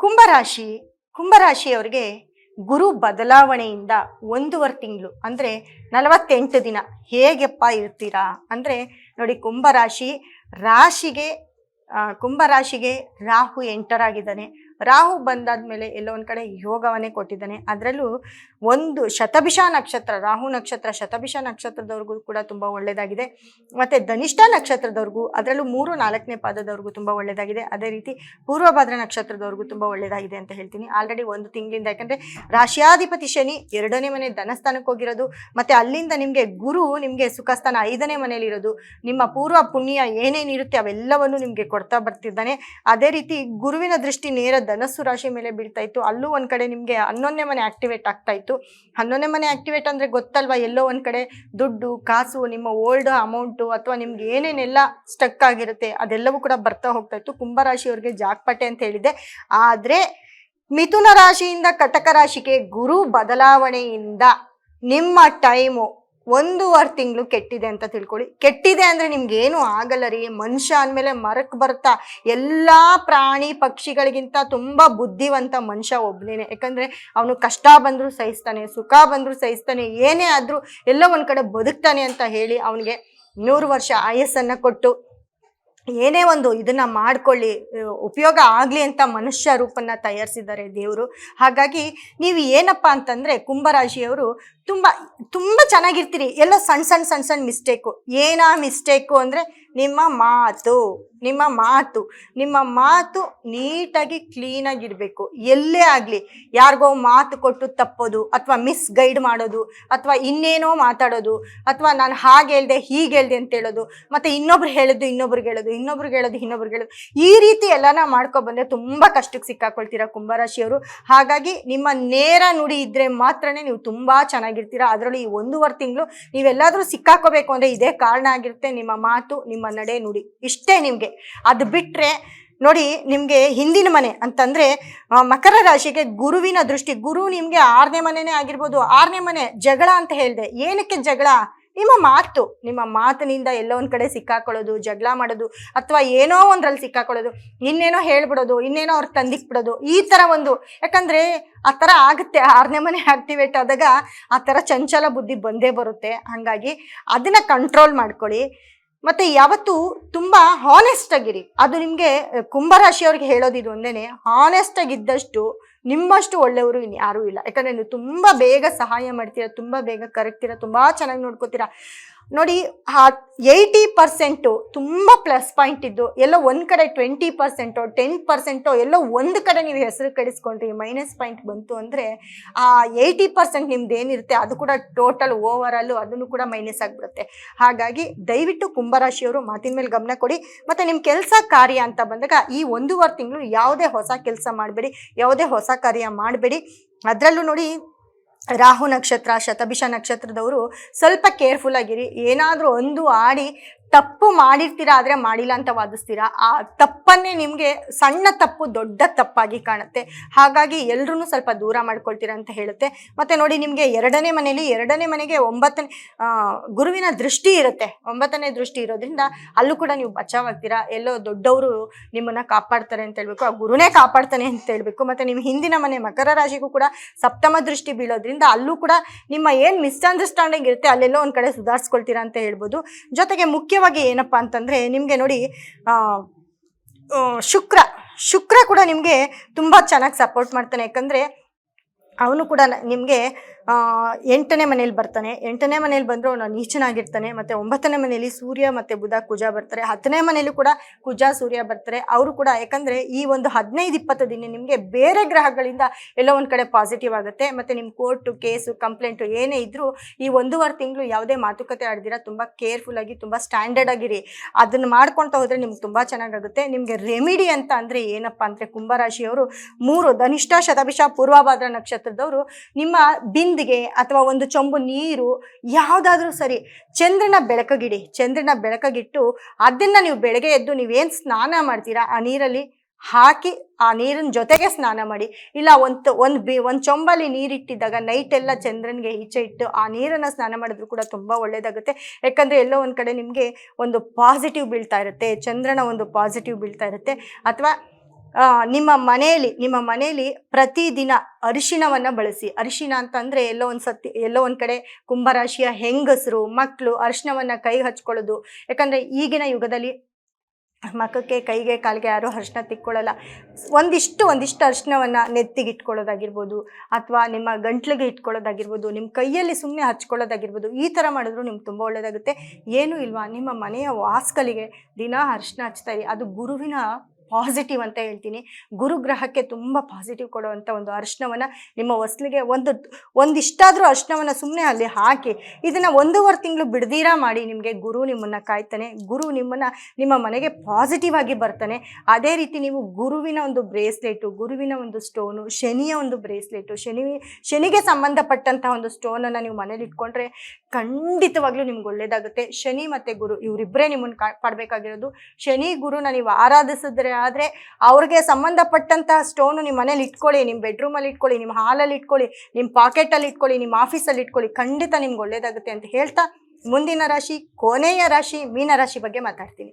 ಕುಂಭರಾಶಿ, ಕುಂಭರಾಶಿಯವರಿಗೆ ಗುರು ಬದಲಾವಣೆಯಿಂದ ಒಂದೂವರೆ ತಿಂಗಳು, ಅಂದರೆ ನಲವತ್ತೆಂಟು ದಿನ ಹೇಗೆಪ್ಪ ಇರ್ತೀರಾ? ಅಂದರೆ ನೋಡಿ ಕುಂಭರಾಶಿ, ರಾಶಿಗೆ ಕುಂಭರಾಶಿಗೆ ರಾಹು ಎಂಟರ್ ಆಗಿದ್ದಾನೆ. ರಾಹು ಬಂದಾದ್ಮೇಲೆ ಎಲ್ಲೋ ಒಂದು ಕಡೆ ಯೋಗವನ್ನೇ ಕೊಟ್ಟಿದ್ದಾನೆ. ಅದರಲ್ಲೂ ಒಂದು ಶತಭಿಷ ನಕ್ಷತ್ರ, ರಾಹು ನಕ್ಷತ್ರ, ಶತಭಿಷ ನಕ್ಷತ್ರದವ್ರಿಗೂ ಕೂಡ ತುಂಬ ಒಳ್ಳೆಯದಾಗಿದೆ ಮತ್ತು ಧನಿಷ್ಠ ನಕ್ಷತ್ರದವ್ರಿಗೂ, ಅದರಲ್ಲೂ ಮೂರು, ನಾಲ್ಕನೇ ಪಾದದವ್ರಿಗೂ ತುಂಬ ಒಳ್ಳೆಯದಾಗಿದೆ ಅದೇ ರೀತಿ ಪೂರ್ವಭದ್ರ ನಕ್ಷತ್ರದವ್ರಿಗೂ ತುಂಬ ಒಳ್ಳೆಯದಾಗಿದೆ ಅಂತ ಹೇಳ್ತೀನಿ. ಆಲ್ರೆಡಿ ಒಂದು ತಿಂಗಳಿಂದ, ಯಾಕಂದರೆ ರಾಶಿಯಾಧಿಪತಿ ಶನಿ ಎರಡನೇ ಮನೆ ಧನಸ್ಥಾನಕ್ಕೆ ಹೋಗಿರೋದು, ಮತ್ತು ಅಲ್ಲಿಂದ ನಿಮಗೆ ಗುರು ನಿಮಗೆ ಸುಖಸ್ಥಾನ ಐದನೇ ಮನೆಯಲ್ಲಿರೋದು ನಿಮ್ಮ ಪೂರ್ವ ಪುಣ್ಯ ಏನೇನಿರುತ್ತೆ ಅವೆಲ್ಲವನ್ನು ನಿಮಗೆ ಕೊಡ್ತಾ ಬರ್ತಿದ್ದಾನೆ. ಅದೇ ರೀತಿ ಗುರುವಿನ ದೃಷ್ಟಿ ನೇರ ಧನಸ್ಸು ರಾಶಿ ಮೇಲೆ ಬೀಳ್ತಾ ಇತ್ತು. ಅಲ್ಲೂ ಒಂದು ಕಡೆ ನಿಮಗೆ ಹನ್ನೊಂದನೇ ಮನೆ ಆಕ್ಟಿವೇಟ್ ಆಗ್ತಾ ಇತ್ತು. ಹನ್ನೊಂದನೇ ಮನೆ ಆಕ್ಟಿವೇಟ್ ಅಂದರೆ ಗೊತ್ತಲ್ವಾ? ಎಲ್ಲೋ ಒಂದು ಕಡೆ ದುಡ್ಡು, ಕಾಸು, ನಿಮ್ಮ ಓಲ್ಡ್ ಅಮೌಂಟು ಅಥವಾ ನಿಮ್ಗೆ ಏನೇನೆಲ್ಲ ಸ್ಟಕ್ ಆಗಿರುತ್ತೆ, ಅದೆಲ್ಲವೂ ಕೂಡ ಬರ್ತಾ ಹೋಗ್ತಾ ಇತ್ತು. ಕುಂಭರಾಶಿಯವ್ರಿಗೆ ಜಾಕ್ಪಟೆ ಅಂತ ಹೇಳಿದೆ. ಆದರೆ ಮಿಥುನ ರಾಶಿಯಿಂದ ಕಟಕ ರಾಶಿಗೆ ಗುರು ಬದಲಾವಣೆಯಿಂದ ನಿಮ್ಮ ಟೈಮು ಒಂದೂವರೆ ತಿಂಗಳು ಕೆಟ್ಟಿದೆ ಅಂತ ತಿಳ್ಕೊಳ್ಳಿ. ಕೆಟ್ಟಿದೆ ಅಂದರೆ ನಿಮ್ಗೆ ಏನು ಆಗಲ್ಲ ರೀ. ಮನುಷ್ಯ ಅಂದಮೇಲೆ ಮರಕ್ಕೆ ಬರ್ತಾ, ಎಲ್ಲ ಪ್ರಾಣಿ ಪಕ್ಷಿಗಳಿಗಿಂತ ತುಂಬ ಬುದ್ಧಿವಂತ ಮನುಷ್ಯ ಒಬ್ಬನೇನೆ ಯಾಕಂದರೆ ಅವನು ಕಷ್ಟ ಬಂದರೂ ಸಹಿಸ್ತಾನೆ, ಸುಖ ಬಂದರೂ ಸಹಿಸ್ತಾನೆ, ಏನೇ ಆದರೂ ಎಲ್ಲ ಒಂದು ಕಡೆ ಬದುಕ್ತಾನೆ ಅಂತ ಹೇಳಿ ಅವನಿಗೆ ನೂರು ವರ್ಷ ಆಯಸ್ಸನ್ನು ಕೊಟ್ಟು ಏನೇ ಒಂದು ಇದನ್ನ ಮಾಡಿಕೊಳ್ಳಿ ಉಪಯೋಗ ಆಗಲಿ ಅಂತ ಮನುಷ್ಯ ರೂಪನ್ನ ತಯಾರಿಸಿದ್ದಾರೆ ದೇವರು. ಹಾಗಾಗಿ ನೀವು ಏನಪ್ಪ ಅಂತಂದ್ರೆ ಕುಂಭರಾಶಿಯವರು ತುಂಬ ತುಂಬ ಚೆನ್ನಾಗಿರ್ತೀರಿ. ಎಲ್ಲ ಸಣ್ಣ ಸಣ್ಣ ಸಣ್ಣ ಸಣ್ಣ ಮಿಸ್ಟೇಕು ಏನಾ ಮಿಸ್ಟೇಕು ಅಂದರೆ ನಿಮ್ಮ ಮಾತು ನಿಮ್ಮ ಮಾತು ನಿಮ್ಮ ಮಾತು ನೀಟಾಗಿ ಕ್ಲೀನಾಗಿರಬೇಕು ಎಲ್ಲೇ ಆಗಲಿ, ಯಾರಿಗೋ ಮಾತು ಕೊಟ್ಟು ತಪ್ಪೋದು, ಅಥವಾ ಮಿಸ್ ಗೈಡ್ ಮಾಡೋದು, ಅಥವಾ ಇನ್ನೇನೋ ಮಾತಾಡೋದು, ಅಥವಾ ನಾನು ಹಾಗೆ ಹೇಳ್ದೆ, ಹೀಗೆ ಹೇಳ್ದೆ ಅಂತ ಹೇಳೋದು, ಮತ್ತು ಇನ್ನೊಬ್ರು ಹೇಳೋದು, ಇನ್ನೊಬ್ರಿಗೆ ಹೇಳೋದು ಇನ್ನೊಬ್ರಿಗೆ ಹೇಳೋದು ಇನ್ನೊಬ್ರಿಗೆ ಹೇಳೋದು, ಈ ರೀತಿ ಎಲ್ಲನ ಮಾಡ್ಕೊ ಬಂದರೆ ತುಂಬ ಕಷ್ಟಕ್ಕೆ ಸಿಕ್ಕಾಕೊಳ್ತೀರಾ ಕುಂಭರಾಶಿಯವರು ಹಾಗಾಗಿ ನಿಮ್ಮ ನೇರ ನುಡಿ ಇದ್ದರೆ ಮಾತ್ರನೇ ನೀವು ತುಂಬ ಚೆನ್ನಾಗಿರ್ತೀರಾ. ಅದರಲ್ಲಿ ಈ ಒಂದೂವರೆ ತಿಂಗಳು ನೀವೆಲ್ಲಾದರೂ ಸಿಕ್ಕಾಕೋಬೇಕು ಅಂದರೆ ಇದೇ ಕಾರಣ ಆಗಿರುತ್ತೆ. ನಿಮ್ಮ ಮಾತು, ನಿಮ್ಮ ನಡೆ ನುಡಿ ಇಷ್ಟೇ ನಿಮಗೆ. ಅದು ಬಿಟ್ಟರೆ ನೋಡಿ ನಿಮಗೆ ಹಿಂದಿನ ಮನೆ ಅಂತಂದರೆ ಮಕರ ರಾಶಿಗೆ ಗುರುವಿನ ದೃಷ್ಟಿ, ಗುರು ನಿಮಗೆ ಆರನೇ ಮನೆನೇ ಆಗಿರ್ಬೋದು, ಆರನೇ ಮನೆ ಜಗಳ ಅಂತ ಹೇಳಿದೆ. ಏನಕ್ಕೆ ಜಗಳ? ನಿಮ್ಮ ಮಾತು, ನಿಮ್ಮ ಮಾತಿನಿಂದ ಎಲ್ಲೋ ಒಂದು ಕಡೆ ಸಿಕ್ಕಾಕೊಳ್ಳೋದು, ಜಗಳ ಮಾಡೋದು, ಅಥವಾ ಏನೋ ಒಂದ್ರಲ್ಲಿ ಸಿಕ್ಕಾಕೊಳ್ಳೋದು, ಇನ್ನೇನೋ ಹೇಳ್ಬಿಡೋದು, ಇನ್ನೇನೋ ಅವ್ರು ತಂದಿಕ್ಬಿಡೋದು ಈ ಥರ ಒಂದು. ಯಾಕಂದರೆ ಆ ಥರ ಆಗುತ್ತೆ, ಆರನೇ ಮನೆ ಆಕ್ಟಿವೇಟ್ ಆದಾಗ ಆ ಥರ ಚಂಚಲ ಬುದ್ಧಿ ಬಂದೇ ಬರುತ್ತೆ. ಹಾಗಾಗಿ ಅದನ್ನು ಕಂಟ್ರೋಲ್ ಮಾಡ್ಕೊಳ್ಳಿ. ಮತ್ತು ಯಾವತ್ತು ತುಂಬಾ ಹಾನೆಸ್ಟ್ ಆಗಿರಿ. ಅದು ನಿಮಗೆ ಕುಂಭರಾಶಿಯವ್ರಿಗೆ ಹೇಳೋದಿದು ಒಂದೇನೆ ಹಾನೆಸ್ಟ್ ಆಗಿದ್ದಷ್ಟು ನಿಮ್ಮಷ್ಟು ಒಳ್ಳೆಯವರು ಇನ್ಯಾರೂ ಇಲ್ಲ. ಯಾಕಂದರೆ ನೀವು ತುಂಬ ಬೇಗ ಸಹಾಯ ಮಾಡ್ತೀರಾ, ತುಂಬ ಬೇಗ ಕರೆಕ್ತೀರಾ ತುಂಬ ಚೆನ್ನಾಗಿ ನೋಡ್ಕೋತೀರಾ. ನೋಡಿ, ಆ ಏಯ್ಟಿ ಪರ್ಸೆಂಟು ತುಂಬ ಪ್ಲಸ್ ಪಾಯಿಂಟ್ ಇದ್ದು, ಎಲ್ಲೋ ಒಂದು ಕಡೆ ಟ್ವೆಂಟಿ ಪರ್ಸೆಂಟೋ ಟೆನ್ ಪರ್ಸೆಂಟೋ ಎಲ್ಲೋ ಒಂದು ಕಡೆ ನೀವು ಹೆಸರು ಕಡಿಸ್ಕೊಂಡ್ರಿ ಮೈನಸ್ ಪಾಯಿಂಟ್ ಬಂತು ಅಂದರೆ, ಆ ಏಯ್ಟಿ ಪರ್ಸೆಂಟ್ ನಿಮ್ದು ಏನಿರುತ್ತೆ ಅದು ಕೂಡ ಟೋಟಲ್ ಓವರಲ್ಲು ಅದನ್ನು ಕೂಡ ಮೈನಸ್ ಆಗಿಬಿಡುತ್ತೆ. ಹಾಗಾಗಿ ದಯವಿಟ್ಟು ಕುಂಭರಾಶಿಯವರು ಮಾತಿನ ಮೇಲೆ ಗಮನ ಕೊಡಿ. ಮತ್ತು ನಿಮ್ಮ ಕೆಲಸ ಕಾರ್ಯ ಅಂತ ಬಂದಾಗ ಈ ಒಂದೂವರೆ ತಿಂಗಳು ಯಾವುದೇ ಹೊಸ ಕೆಲಸ ಮಾಡಬೇಡಿ, ಯಾವುದೇ ಹೊಸ ಕಾರ್ಯ ಮಾಡಬೇಡಿ. ಅದರಲ್ಲೂ ನೋಡಿ ರಾಹು ನಕ್ಷತ್ರ ಶತಭಿಷ ನಕ್ಷತ್ರದವರು ಸ್ವಲ್ಪ ಕೇರ್ಫುಲ್ ಆಗಿರಿ. ಏನಾದರೂ ಒಂದು ಆಡಿ ತಪ್ಪು ಮಾಡಿರ್ತೀರಾ ಆದರೆ ಮಾಡಿಲ್ಲ ಅಂತ ವಾದಿಸ್ತೀರಾ? ಆ ತಪ್ಪನ್ನೇ ನಿಮಗೆ ಸಣ್ಣ ತಪ್ಪು ದೊಡ್ಡ ತಪ್ಪಾಗಿ ಕಾಣುತ್ತೆ. ಹಾಗಾಗಿ ಎಲ್ಲರೂ ಸ್ವಲ್ಪ ದೂರ ಮಾಡ್ಕೊಳ್ತೀರಾ ಅಂತ ಹೇಳುತ್ತೆ. ಮತ್ತು ನೋಡಿ ನಿಮಗೆ ಎರಡನೇ ಮನೆಯಲ್ಲಿ ಎರಡನೇ ಮನೆಗೆ ಒಂಬತ್ತನೇ ಗುರುವಿನ ದೃಷ್ಟಿ ಇರುತ್ತೆ. ಒಂಬತ್ತನೇ ದೃಷ್ಟಿ ಇರೋದ್ರಿಂದ ಅಲ್ಲೂ ಕೂಡ ನೀವು ಬಚಾವಾಗ್ತೀರಾ? ಎಲ್ಲೋ ದೊಡ್ಡವರು ನಿಮ್ಮನ್ನು ಕಾಪಾಡ್ತಾರೆ ಅಂತ ಹೇಳ್ಬೇಕು. ಆ ಗುರುನೇ ಕಾಪಾಡ್ತಾನೆ ಅಂತ ಹೇಳಬೇಕು. ಮತ್ತು ನಿಮ್ಮ ಹಿಂದಿನ ಮನೆ ಮಕರ ರಾಶಿಗೂ ಕೂಡ ಸಪ್ತಮ ದೃಷ್ಟಿ ಬೀಳೋದ್ರಿಂದ ಅಲ್ಲೂ ಕೂಡ ನಿಮ್ಮ ಏನು ಮಿಸ್ಅಂಡರ್ಸ್ಟ್ಯಾಂಡಿಂಗ್ ಇರುತ್ತೆ ಅಲ್ಲೆಲ್ಲೋ ಒಂದು ಕಡೆ ಸುಧಾರಿಸ್ಕೊಳ್ತೀರಾ ಅಂತ ಹೇಳ್ಬೋದು. ಜೊತೆಗೆ ಮುಖ್ಯವಾಗಿ ಏನಪ್ಪ ಅಂತಂದರೆ ನಿಮಗೆ ನೋಡಿ ಶುಕ್ರ ಶುಕ್ರ ಕೂಡ ನಿಮಗೆ ತುಂಬ ಚೆನ್ನಾಗಿ ಸಪೋರ್ಟ್ ಮಾಡ್ತಾನೆ. ಯಾಕಂದರೆ ಅವನು ಕೂಡ ನಿಮಗೆ ಎಂಟನೇ ಮನೇಲಿ ಬರ್ತಾನೆ. ಎಂಟನೇ ಮನೇಲಿ ಬಂದರೂ ಅವನು ನೀಚನಾಗಿರ್ತಾನೆ. ಮತ್ತು ಒಂಬತ್ತನೇ ಮನೆಯಲ್ಲಿ ಸೂರ್ಯ ಮತ್ತು ಬುಧ ಕುಜ ಬರ್ತಾರೆ. ಹತ್ತನೇ ಮನೆಯಲ್ಲೂ ಕೂಡ ಕುಜ, ಸೂರ್ಯ ಬರ್ತಾರೆ. ಅವರು ಕೂಡ, ಯಾಕಂದರೆ ಈ ಒಂದು ಹದಿನೈದು ಇಪ್ಪತ್ತು ದಿನ ನಿಮಗೆ ಬೇರೆ ಗ್ರಹಗಳಿಂದ ಎಲ್ಲೋ ಒಂದು ಕಡೆ ಪಾಸಿಟಿವ್ ಆಗುತ್ತೆ. ಮತ್ತು ನಿಮ್ಮ ಕೋರ್ಟು ಕೇಸು ಕಂಪ್ಲೇಂಟು ಏನೇ ಇದ್ದರೂ ಈ ಒಂದೂವರೆ ತಿಂಗಳು ಯಾವುದೇ ಮಾತುಕತೆ ಆಡ್ದಿರ, ತುಂಬ ಕೇರ್ಫುಲ್ಲಾಗಿ ತುಂಬ ಸ್ಟ್ಯಾಂಡರ್ಡ್ ಆಗಿರಿ. ಅದನ್ನು ಮಾಡ್ಕೊಳ್ತಾ ಹೋದರೆ ನಿಮ್ಗೆ ತುಂಬ ಚೆನ್ನಾಗಾಗುತ್ತೆ. ನಿಮಗೆ ರೆಮಿಡಿ ಅಂತ ಅಂದರೆ ಏನಪ್ಪ ಅಂದರೆ ಕುಂಭರಾಶಿಯವರು ಮೂರು, ಧನಿಷ್ಠ, ಶತಭಿಷ, ಪೂರ್ವಭಾದ್ರ ನಕ್ಷತ್ರದವರು ನಿಮ್ಮ ಬಿಂದಿಗೆ ಅಥವಾ ಒಂದು ಚೊಂಬು ನೀರು ಯಾವುದಾದ್ರೂ ಸರಿ, ಚಂದ್ರನ ಬೆಳಕಗಿಡಿ, ಚಂದ್ರನ ಬೆಳಕಗಿಟ್ಟು ಅದನ್ನು ನೀವು ಬೆಳಗ್ಗೆ ಎದ್ದು ನೀವೇನು ಸ್ನಾನ ಮಾಡ್ತೀರಾ? ಆ ನೀರಲ್ಲಿ ಹಾಕಿ ಆ ನೀರಿನ ಜೊತೆಗೆ ಸ್ನಾನ ಮಾಡಿ. ಇಲ್ಲ ಒಂದು ಒಂದು ಬಿ, ಒಂದು ಚೊಂಬಲ್ಲಿ ನೀರಿಟ್ಟಿದ್ದಾಗ ನೈಟ್ ಎಲ್ಲ ಚಂದ್ರನಿಗೆ ಈಚೆ ಇಟ್ಟು ಆ ನೀರನ್ನು ಸ್ನಾನ ಮಾಡಿದ್ರು ಕೂಡ ತುಂಬ ಒಳ್ಳೆಯದಾಗುತ್ತೆ ಯಾಕಂದರೆ ಎಲ್ಲೋ ಒಂದು ಕಡೆ ನಿಮಗೆ ಒಂದು ಪಾಸಿಟಿವ್ ಬೀಳ್ತಾ ಇರುತ್ತೆ, ಚಂದ್ರನ ಒಂದು ಪಾಸಿಟಿವ್ ಬೀಳ್ತಾ ಇರುತ್ತೆ. ಅಥವಾ ನಿಮ್ಮ ಮನೆಯಲ್ಲಿ ನಿಮ್ಮ ಮನೆಯಲ್ಲಿ ಪ್ರತಿದಿನ ಅರಿಶಿಣವನ್ನ ಬಳಸಿ. ಅರಿಶಿಣ ಅಂತಂದ್ರೆ ಎಲ್ಲೋ ಒಂದು ಸತಿ, ಎಲ್ಲೋ ಒಂದು ಕಡೆ ಕುಂಭರಾಶಿಯ ಹೆಂಗಸರು ಮಕ್ಕಳು ಅರಿಶಿಣವನ್ನ ಕೈ ಹಚ್ಕೊಳ್ಳೋದು. ಯಾಕಂದ್ರೆ ಈಗಿನ ಯುಗದಲ್ಲಿ ಮಖಕ್ಕೆ ಕೈಗೆ, ಕಾಲಿಗೆ ಯಾರೂ ಅರ್ಶನ ತಿಕ್ಕೊಳ್ಳಲ್ಲ. ಒಂದಿಷ್ಟು ಒಂದಿಷ್ಟು ಅರಿಶಿನವನ್ನು ನೆತ್ತಿಗೆ ಇಟ್ಕೊಳ್ಳೋದಾಗಿರ್ಬೋದು, ಅಥವಾ ನಿಮ್ಮ ಗಂಟ್ಲಿಗೆ ಇಟ್ಕೊಳ್ಳೋದಾಗಿರ್ಬೋದು, ನಿಮ್ಮ ಕೈಯಲ್ಲಿ ಸುಮ್ಮನೆ ಹಚ್ಕೊಳ್ಳೋದಾಗಿರ್ಬೋದು, ಈ ಥರ ಮಾಡಿದ್ರು ನಿಮ್ಗೆ ತುಂಬ ಒಳ್ಳೆಯದಾಗುತ್ತೆ ಏನೂ ಇಲ್ವಾ, ನಿಮ್ಮ ಮನೆಯ ವಾಸ್ಕಲಿಗೆ ದಿನ ಅರಿಶಿನ ಹಚ್ತಾ ಇರಿ. ಅದು ಗುರುವಿನ ಪಾಸಿಟಿವ್ ಅಂತ ಹೇಳ್ತೀನಿ. ಗುರುಗ್ರಹಕ್ಕೆ ತುಂಬ ಪಾಸಿಟಿವ್ ಕೊಡುವಂಥ ಒಂದು ಅರ್ಶನವನ್ನು ನಿಮ್ಮ ಹೊಸ್ಲಿಗೆ ಒಂದು, ಒಂದಿಷ್ಟಾದರೂ ಅರ್ಶನವನ್ನು ಸುಮ್ಮನೆ ಅಲ್ಲಿ ಹಾಕಿ, ಇದನ್ನು ಒಂದೂವರೆ ತಿಂಗಳು ಬಿಡ್ದೀರಾ ಮಾಡಿ ನಿಮಗೆ ಗುರು ನಿಮ್ಮನ್ನು ಕಾಯ್ತಾನೆ. ಗುರು ನಿಮ್ಮನ್ನು ನಿಮ್ಮ ಮನೆಗೆ ಪಾಸಿಟಿವ್ ಆಗಿ ಬರ್ತಾನೆ. ಅದೇ ರೀತಿ ನೀವು ಗುರುವಿನ ಒಂದು ಬ್ರೇಸ್ಲೆಟು ಗುರುವಿನ ಒಂದು ಸ್ಟೋನು ಶನಿಯ ಒಂದು ಬ್ರೇಸ್ಲೆಟು ಶನಿ, ಶನಿಗೆ ಸಂಬಂಧಪಟ್ಟಂತಹ ಒಂದು ಸ್ಟೋನನ್ನು ನೀವು ಮನೇಲಿ ಇಟ್ಕೊಂಡ್ರೆ ಖಂಡಿತವಾಗ್ಲೂ ನಿಮ್ಗೆ ಒಳ್ಳೇದಾಗುತ್ತೆ. ಶನಿ ಮತ್ತು ಗುರು ಇವರಿಬ್ಬರೇ ನಿಮ್ಮನ್ನು ಕಾ ಪಡಬೇಕಾಗಿರೋದು. ಶನಿ ಗುರುನ ನೀವು ಆರಾಧಿಸಿದ್ರೆ ಆದರೆ ಅವ್ರಿಗೆ ಸಂಬಂಧಪಟ್ಟಂತಹ ಸ್ಟೋನು ನಿಮ್ಮ ಮನೇಲಿ ಇಟ್ಕೊಳ್ಳಿ ನಿಮ್ಮ ಬೆಡ್ರೂಮಲ್ಲಿ ಇಟ್ಕೊಳ್ಳಿ ನಿಮ್ಮ ಹಾಲಲ್ಲಿ ಇಟ್ಕೊಳ್ಳಿ ನಿಮ್ಮ ಪಾಕೆಟಲ್ಲಿ ಇಟ್ಕೊಳ್ಳಿ ನಿಮ್ಮ ಆಫೀಸಲ್ಲಿ ಇಟ್ಕೊಳ್ಳಿ, ಖಂಡಿತ ನಿಮ್ಗೆ ಒಳ್ಳೇದಾಗುತ್ತೆ ಅಂತ ಹೇಳ್ತಾ ಮುಂದಿನ ರಾಶಿ, ಕೊನೆಯ ರಾಶಿ, ಮೀನ ರಾಶಿ ಬಗ್ಗೆ ಮಾತಾಡ್ತೀನಿ.